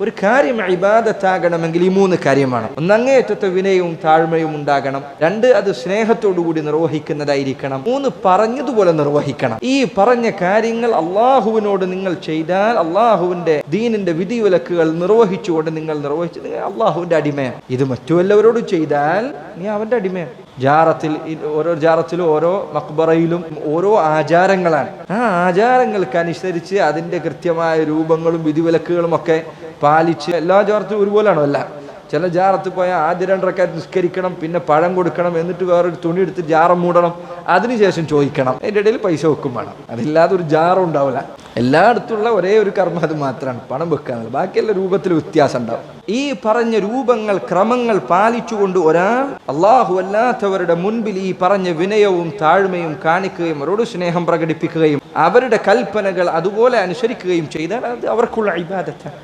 ഒരു കാര്യം ഇബാദത്താകണമെങ്കിൽ ഈ മൂന്ന് കാര്യമാണ്. ഒന്ന് അങ്ങേയറ്റത്തെ വിനയവും താഴ്മയും ഉണ്ടാകണം. രണ്ട് അത് സ്നേഹത്തോടുകൂടി നിർവഹിക്കുന്നതായിരിക്കണം. മൂന്ന് പറഞ്ഞതുപോലെ നിർവഹിക്കണം. ഈ പറഞ്ഞ കാര്യങ്ങൾ അള്ളാഹുവിനോട് നിങ്ങൾ ചെയ്താൽ അള്ളാഹുവിന്റെ ദീനിന്റെ വിധിവിലക്കുകൾ നിർവഹിച്ചുകൊണ്ട് നിങ്ങൾ നിർവഹിച്ചു അള്ളാഹുവിന്റെ അടിമയാണ്. ഇത് മറ്റു ചെയ്താൽ നീ അവന്റെ അടിമയാണ്. ജാറത്തിൽ ഓരോ ജാറത്തിലും ഓരോ മക്ബറയിലും ഓരോ ആചാരങ്ങളാണ്. ആ ആചാരങ്ങൾക്ക് അനുസരിച്ച് അതിന്റെ കൃത്യമായ രൂപങ്ങളും വിധിവിലക്കുകളും ഒക്കെ പാലിച്ച് എല്ലാ ജാറത്തും ഒരുപോലെയാണോ അല്ല? ചില ജാറത്ത് പോയാൽ ആദ്യ രണ്ടരക്കാർ നിസ്കരിക്കണം പിന്നെ പഴം കൊടുക്കണം എന്നിട്ട് വേറൊരു തുണി എടുത്ത് ജാറം മൂടണം അതിനുശേഷം ചോദിക്കണം. അതിന്റെ ഇടയിൽ പൈസ വെക്കും വേണം. അതില്ലാതെ ഒരു ജാറും ഉണ്ടാവില്ല. എല്ലായിടത്തുള്ള ഒരേ ഒരു കർമ്മം അത് മാത്രമാണ് പണം വെക്കാനുള്ളത് ബാക്കിയെല്ലാം രൂപത്തിൽ വ്യത്യാസം ഉണ്ടാവും. ഈ പറഞ്ഞ രൂപങ്ങൾ ക്രമങ്ങൾ പാലിച്ചുകൊണ്ട് ഒരാൾ അള്ളാഹു അല്ലാത്തവരുടെ മുൻപിൽ ഈ പറഞ്ഞ വിനയവും താഴ്മയും കാണിക്കുകയും അവരോട് സ്നേഹം പ്രകടിപ്പിക്കുകയും അവരുടെ കൽപ്പനകൾ അതുപോലെ അനുസരിക്കുകയും ചെയ്താൽ അത് അവർക്കുള്ള ഇബാദത്താണ്.